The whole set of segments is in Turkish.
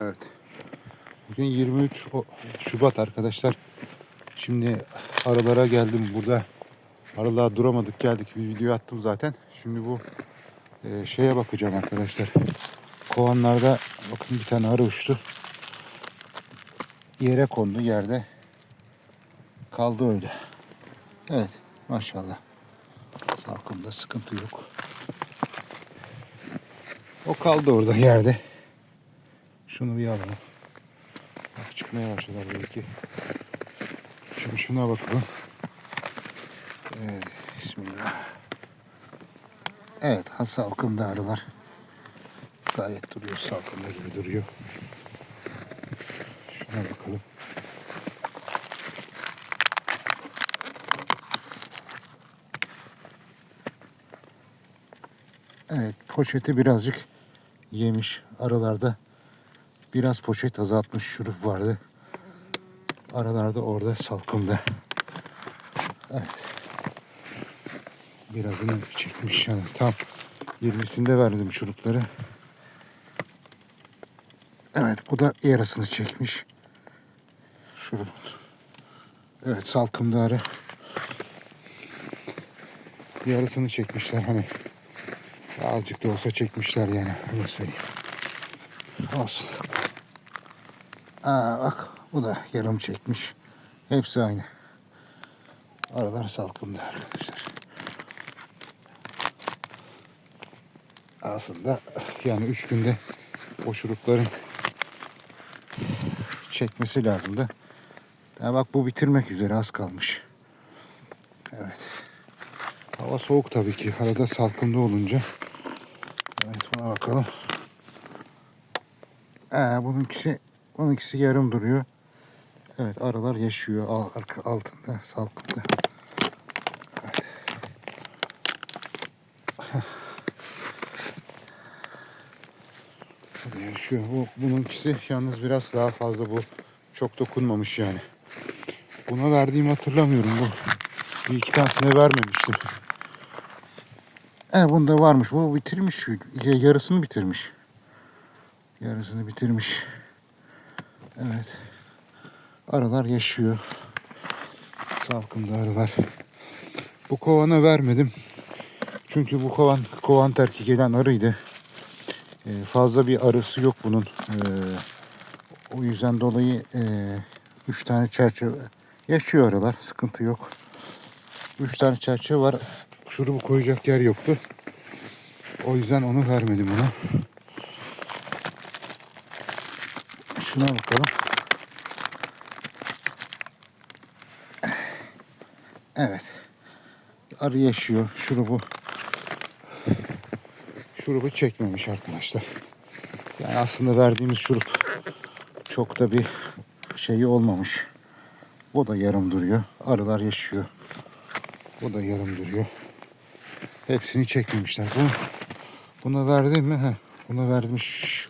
Evet. Bugün 23 O- Şubat arkadaşlar. Şimdi aralara geldim burada. Aralığa duramadık geldik. Bir video attım zaten. Şimdi bu e, şeye bakacağım arkadaşlar. Kovanlarda bakın bir tane arı uçtu. Yere kondu yerde. Kaldı öyle. Evet maşallah. Salkımda sıkıntı yok. O kaldı orada yerde. Şunu bir alalım. Bak çıkmaya başladılar belki. Şimdi şuna bakalım. Evet, bismillah. Evet, salkımda arılar. Gayet duruyor, salkımda gibi duruyor. Şuna bakalım. Evet, poşeti birazcık yemiş aralarda. Biraz poşet azaltmış şurup vardı. Aralarda orada salkımda. Evet. Birazını çekmiş yani. Tam 20'sinde verdim şurupları. Evet bu da yarısını çekmiş. Şurup. Evet salkımda arı. Yarısını çekmişler hani. Azıcık da olsa çekmişler yani. Öyle söyleyeyim. Olsun. Aa bak bu da yarım çekmiş. Hepsi aynı. Aralar salkımda arkadaşlar. Aslında yani üç günde o şurupların çekmesi lazımdı. Ya bak bu bitirmek üzere az kalmış. Evet. Hava soğuk tabii ki. Arada salkımda olunca. Evet buna bakalım. Ee, bununkisi, bununkisi yarım duruyor. Evet aralar yaşıyor arka, altında salkımda. Evet. Yaşıyor. Bu, bununkisi yalnız biraz daha fazla bu. Çok dokunmamış yani. Buna verdiğimi hatırlamıyorum bu. Bir iki tanesine vermemiştim. E bunda varmış. Bu bitirmiş. Yarısını bitirmiş. Yarısını bitirmiş. Evet. Arılar yaşıyor. Salkımda arılar. Bu kovana vermedim. Çünkü bu kovan kovan terki gelen arıydı. Ee, fazla bir arısı yok bunun. Ee, o yüzden dolayı e, üç tane çerçeve yaşıyor arılar. Sıkıntı yok. Üç tane çerçeve var. Şurubu koyacak yer yoktu. O yüzden onu vermedim ona. Şuna bakalım. Evet. Arı yaşıyor. Şurubu şurubu çekmemiş arkadaşlar. Yani aslında verdiğimiz şurup çok da bir şeyi olmamış. Bu da yarım duruyor. Arılar yaşıyor. Bu da yarım duruyor. Hepsini çekmemişler. Bunu, buna verdim mi? Heh, buna vermiş.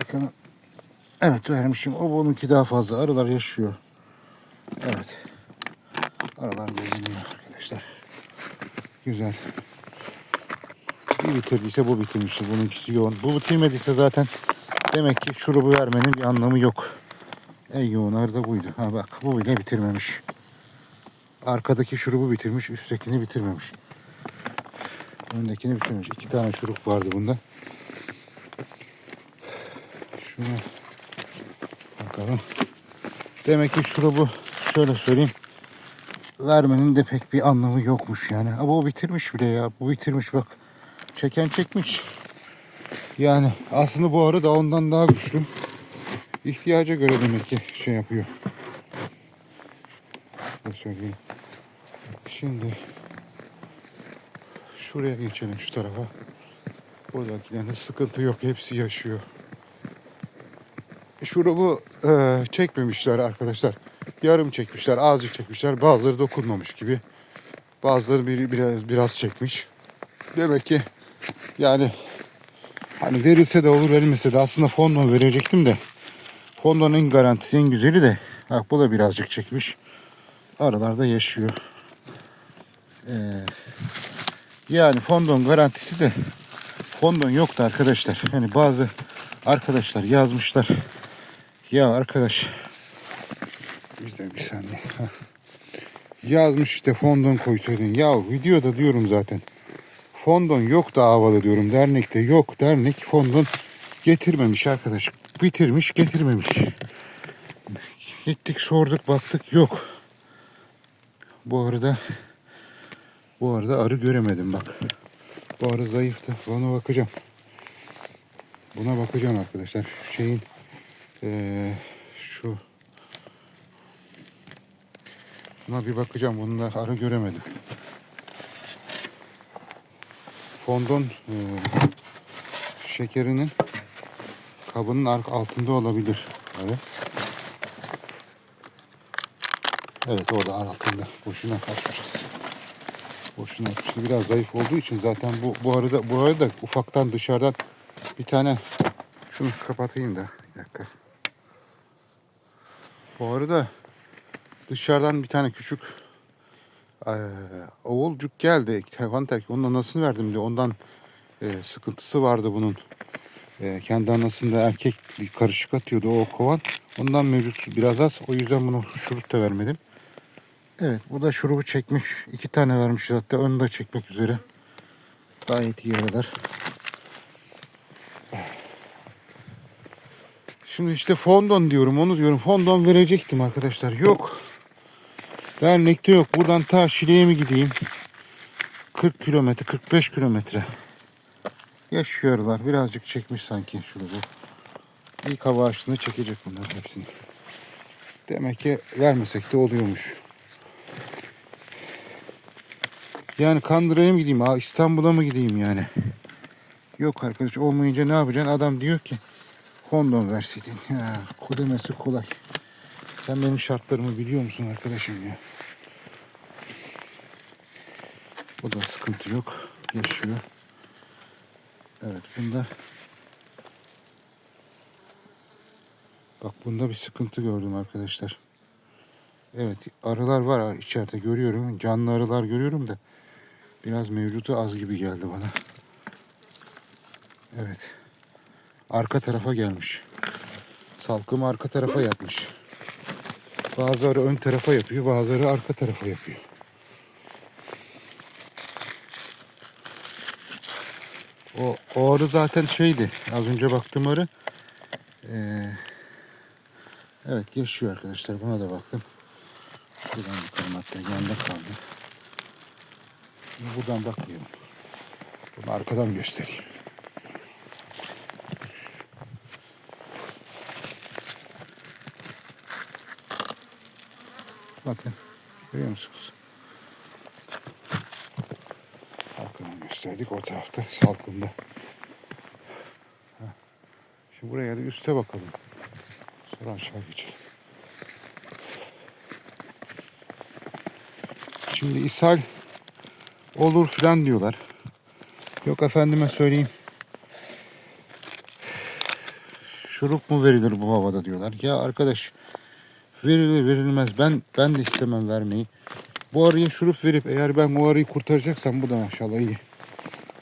Bakın. Evet vermişim. O bununki daha fazla. Arılar yaşıyor. Evet. Aralar geziniyor arkadaşlar. Güzel. Bir bitirdiyse bu bitirmiştir. Bununkisi yoğun. Bu bitirmediyse zaten demek ki şurubu vermenin bir anlamı yok. En yoğun arı da buydu. Ha bak bu bile bitirmemiş. Arkadaki şurubu bitirmiş, üsttekini bitirmemiş. Öndekini bitirmemiş. İki tane şurup vardı bunda. Şuna bakalım. Demek ki şurubu şöyle söyleyeyim vermenin de pek bir anlamı yokmuş yani. Ama o bitirmiş bile ya. Bu bitirmiş bak. Çeken çekmiş. Yani aslında bu arı da ondan daha güçlü. İhtiyaca göre demek ki şey yapıyor. Ne söyleyeyim. Şimdi şuraya geçelim şu tarafa. Buradakilerin sıkıntı yok. Hepsi yaşıyor. Şurubu e, çekmemişler arkadaşlar. Yarım çekmişler, azıcık çekmişler. Bazıları dokunmamış gibi. Bazıları bir, biraz biraz çekmiş. Demek ki yani hani verilse de olur verilmese de aslında fondon verecektim de fondonun garantisi en güzeli de bak bu da birazcık çekmiş. Aralarda yaşıyor. Ee, yani fondon garantisi de fondon yoktu arkadaşlar. Hani bazı Arkadaşlar yazmışlar. Ya arkadaş. Bir bir saniye. Yazmış işte fondon koysaydın. Ya videoda diyorum zaten. Fondon yok da havalı diyorum. Dernekte yok. Dernek fondon getirmemiş arkadaş. Bitirmiş getirmemiş. Gittik sorduk baktık yok. Bu arada bu arada arı göremedim bak. Bu arı zayıftı. Buna bakacağım. Buna bakacağım arkadaşlar. Şu şeyin eee, şu Buna bir bakacağım. Bunda arı göremedim. Fondon eee, şekerinin kabının ark altında olabilir. Evet. Evet orada altında. Boşuna açmışız. Boşuna açmışız. Biraz zayıf olduğu için zaten bu bu arada bu arada ufaktan dışarıdan bir tane şunu kapatayım da bir dakika. Bu arada dışarıdan bir tane küçük eee oğulcuk geldi. Hayvan terk. Onun anasını verdim diyor. Ondan eee, sıkıntısı vardı bunun. Eee, kendi anasında erkek bir karışık atıyordu o kovan. Ondan mevcut biraz az. O yüzden bunu şurup da vermedim. Evet bu da şurubu çekmiş. iki tane vermiş zaten. Onu da çekmek üzere. Gayet iyi aralar. Şimdi işte fondon diyorum onu diyorum. Fondon verecektim arkadaşlar. Yok. Dernekte yok. Buradan ta Şile'ye mi gideyim? 40 kilometre, 45 kilometre. Yaşıyorlar. Birazcık çekmiş sanki şurubu. İlk hava açtığında çekecek bunlar hepsini. Demek ki vermesek de oluyormuş. Yani Kandıra'ya mı gideyim? İstanbul'a mı gideyim yani? Yok arkadaş olmayınca ne yapacaksın? Adam diyor ki Hondon verseydin. Ya, kodemesi kolay. Sen benim şartlarımı biliyor musun arkadaşım ya? O da sıkıntı yok. Yaşıyor. Evet bunda Bak bunda bir sıkıntı gördüm arkadaşlar. Evet arılar var içeride görüyorum. Canlı arılar görüyorum da biraz mevcutu az gibi geldi bana. Evet. Arka tarafa gelmiş. Salkımı arka tarafa yapmış. Bazıları ön tarafa yapıyor, bazıları arka tarafa yapıyor. O, o arı zaten şeydi. Az önce baktığım arı. Ee, evet yaşıyor arkadaşlar. Buna da baktım. Şuradan bakalım hatta yanında kaldı. Buradan bakmayalım. Bunu arkadan göstereyim. Bakın. Görüyor musunuz? Arkadan gösterdik. O tarafta salkımda. Şimdi buraya da üste bakalım. Sonra aşağı geçelim. Şimdi ishal olur filan diyorlar. Yok efendime söyleyeyim. Şurup mu verilir bu havada diyorlar. Ya arkadaş verilir verilmez. Ben ben de istemem vermeyi. Bu arıya şurup verip eğer ben bu arıyı kurtaracaksam bu da maşallah iyi.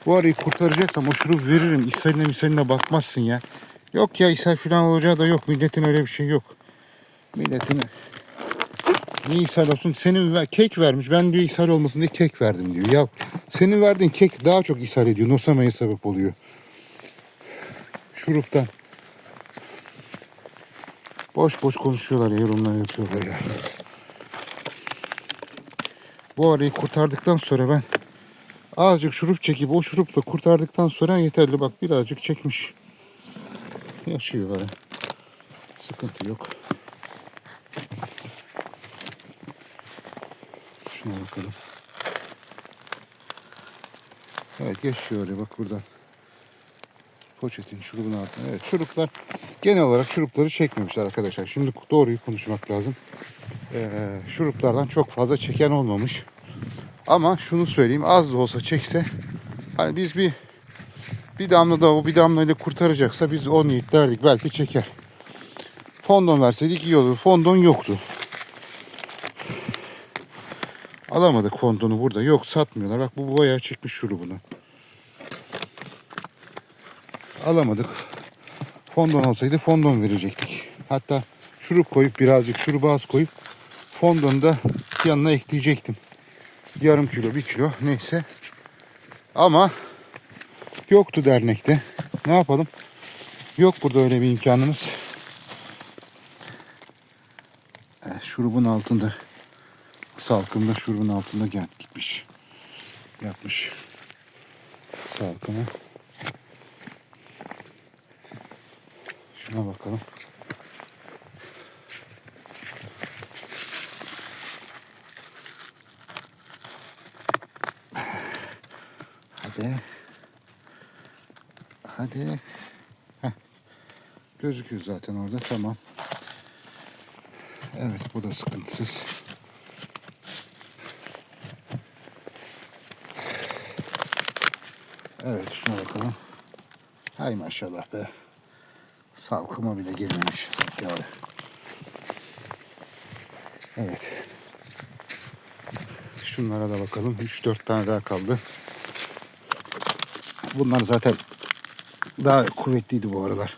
Bu arıyı kurtaracaksam o şurup veririm. İshaline misaline bakmazsın ya. Yok ya ishal filan olacağı da yok. Milletin öyle bir şey yok. Milletin Niye ishal olsun? Senin ver, kek vermiş. Ben diyor ishal olmasın diye kek verdim diyor. Ya senin verdiğin kek daha çok ishal ediyor. Nosamaya sebep oluyor. Şuruptan. Boş boş konuşuyorlar ya, yorumlar yapıyorlar ya. Bu arayı kurtardıktan sonra ben azıcık şurup çekip o şurupla kurtardıktan sonra yeterli. Bak birazcık çekmiş. Yaşıyor böyle. Sıkıntı yok. Şuna bakalım. Evet yaşıyor öyle bak buradan. Poşetin şurubun altına. Evet şuruplar genel olarak şurupları çekmemişler arkadaşlar. Şimdi doğruyu konuşmak lazım. Ee, şuruplardan çok fazla çeken olmamış. Ama şunu söyleyeyim az da olsa çekse hani biz bir bir damla da o bir damlayla kurtaracaksa biz o niyetlerdik belki çeker. Fondon verseydik iyi olur. Fondon yoktu. Alamadık fondonu burada. Yok satmıyorlar. Bak bu bayağı çekmiş şurubunu. Alamadık. Fondon olsaydı fondon verecektik. Hatta şurup koyup birazcık şurubu az koyup fondonu da yanına ekleyecektim. Yarım kilo, bir kilo neyse. Ama yoktu dernekte. Ne yapalım? Yok burada öyle bir imkanımız. Eh, Şurubun altında salkımda şurubun altında gel gitmiş. Yapmış salkımı. Şuna bakalım. Hadi. Hadi. Heh. Gözüküyor zaten orada. Tamam. Evet bu da sıkıntısız. Evet şuna bakalım. Hay maşallah be. Salkıma bile girmemiş. Yani. Evet. Şunlara da bakalım. 3-4 tane daha kaldı. Bunlar zaten daha kuvvetliydi bu aralar.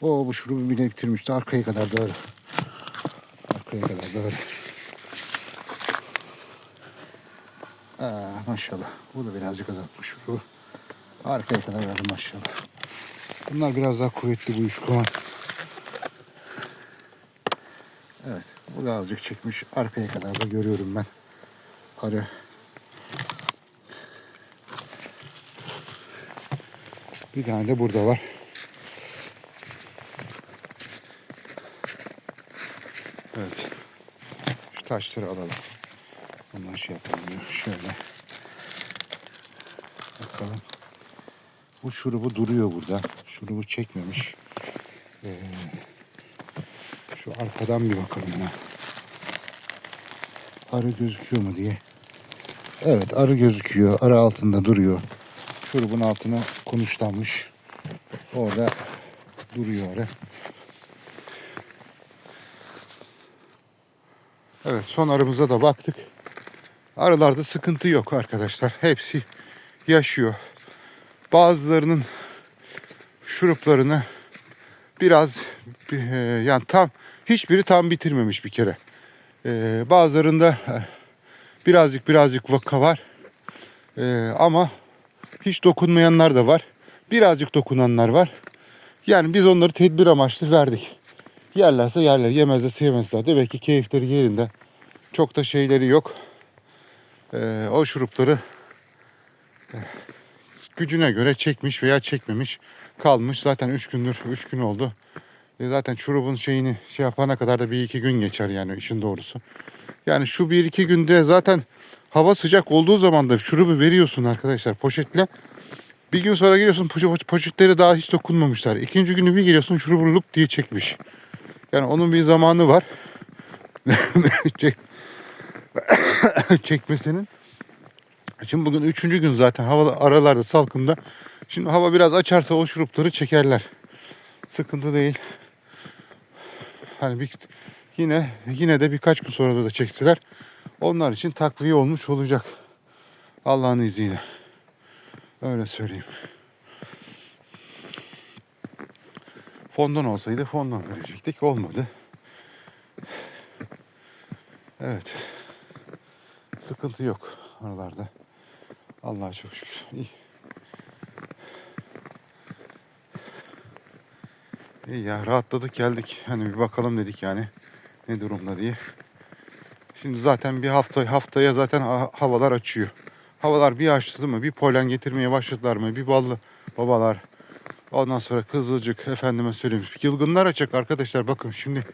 O bu şurubu bile bitirmişti. Arkaya kadar doğru. Arkaya kadar doğru. Aa, maşallah. Bu da birazcık azaltmış şurubu. Arkaya kadar maşallah. Bunlar biraz daha kuvvetli bu üç kovan. Evet. Bu da azıcık çekmiş. Arkaya kadar da görüyorum ben. Arı. Bir tane de burada var. Evet. Şu taşları alalım. Bundan şey yapalım. ya. Şöyle. Bakalım. Bu şurubu duruyor burada. Şurubu çekmemiş. Ee, şu arkadan bir bakalım ya. Arı gözüküyor mu diye. Evet arı gözüküyor. Arı altında duruyor. Şurubun altına konuşlanmış. Orada duruyor arı. Evet son arımıza da baktık. Arılarda sıkıntı yok arkadaşlar. Hepsi yaşıyor. Bazılarının şuruplarını biraz e, yani tam hiçbiri tam bitirmemiş bir kere. E, bazılarında e, birazcık birazcık vaka var. E, ama hiç dokunmayanlar da var. Birazcık dokunanlar var. Yani biz onları tedbir amaçlı verdik. Yerlerse yerler, yemezse yemezler. Demek ki keyifleri yerinde. Çok da şeyleri yok. E, o şurupları gücüne göre çekmiş veya çekmemiş kalmış. Zaten 3 gündür 3 gün oldu. E zaten şurubun şeyini şey yapana kadar da bir iki gün geçer yani işin doğrusu. Yani şu bir iki günde zaten hava sıcak olduğu zaman da şurubu veriyorsun arkadaşlar poşetle. Bir gün sonra geliyorsun poşet, poşetleri daha hiç dokunmamışlar. İkinci günü bir geliyorsun şurubu lup diye çekmiş. Yani onun bir zamanı var. Çek... Çekmesinin. Şimdi bugün üçüncü gün zaten hava aralarda salkımda. Şimdi hava biraz açarsa o şurupları çekerler. Sıkıntı değil. Hani bir, yine yine de birkaç gün sonra da çekseler onlar için takviye olmuş olacak. Allah'ın izniyle. Öyle söyleyeyim. Fondan olsaydı fondan verecektik. Olmadı. Evet. Sıkıntı yok aralarda. Allah'a çok şükür. İyi. İyi ya rahatladık geldik. Hani bir bakalım dedik yani ne durumda diye. Şimdi zaten bir hafta haftaya zaten ha- havalar açıyor. Havalar bir açtı mı bir polen getirmeye başladılar mı bir ballı babalar. Ondan sonra kızılcık efendime söyleyeyim. Yılgınlar açacak arkadaşlar bakın şimdi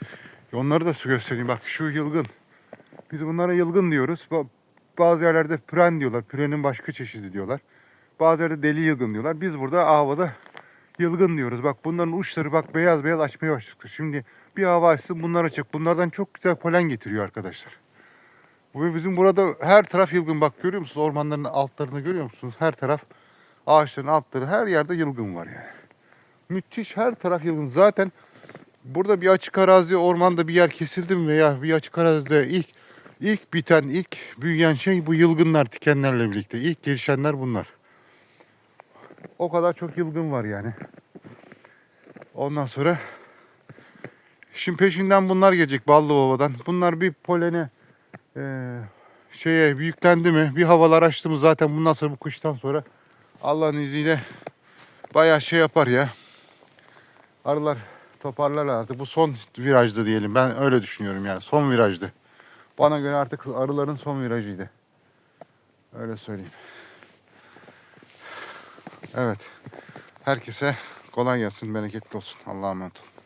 onları da göstereyim. Bak şu yılgın. Biz bunlara yılgın diyoruz. Ba- Bazı yerlerde püren diyorlar. Pürenin başka çeşidi diyorlar. Bazı yerde deli yılgın diyorlar. Biz burada havada yılgın diyoruz. Bak bunların uçları bak beyaz beyaz açmaya başladı. Şimdi bir hava açsın bunlar açacak. Bunlardan çok güzel polen getiriyor arkadaşlar. Bu bizim burada her taraf yılgın. Bak görüyor musunuz? Ormanların altlarını görüyor musunuz? Her taraf ağaçların altları her yerde yılgın var yani. Müthiş her taraf yılgın. Zaten burada bir açık arazi ormanda bir yer kesildi mi veya bir açık arazide ilk ilk biten, ilk büyüyen şey bu yılgınlar tikenlerle birlikte. İlk gelişenler bunlar. O kadar çok yılgın var yani. Ondan sonra şimdi peşinden bunlar gelecek Ballı Baba'dan. Bunlar bir polene eee, şeye yüklendi mi bir havalar açtı mı zaten bundan sonra bu kıştan sonra Allah'ın izniyle bayağı şey yapar ya. Arılar toparlarlar artık. Bu son virajdı diyelim. Ben öyle düşünüyorum yani. Son virajdı. Bana göre artık arıların son virajıydı. Öyle söyleyeyim. Evet. Herkese kolay gelsin, bereketli olsun. Allah'a emanet olun.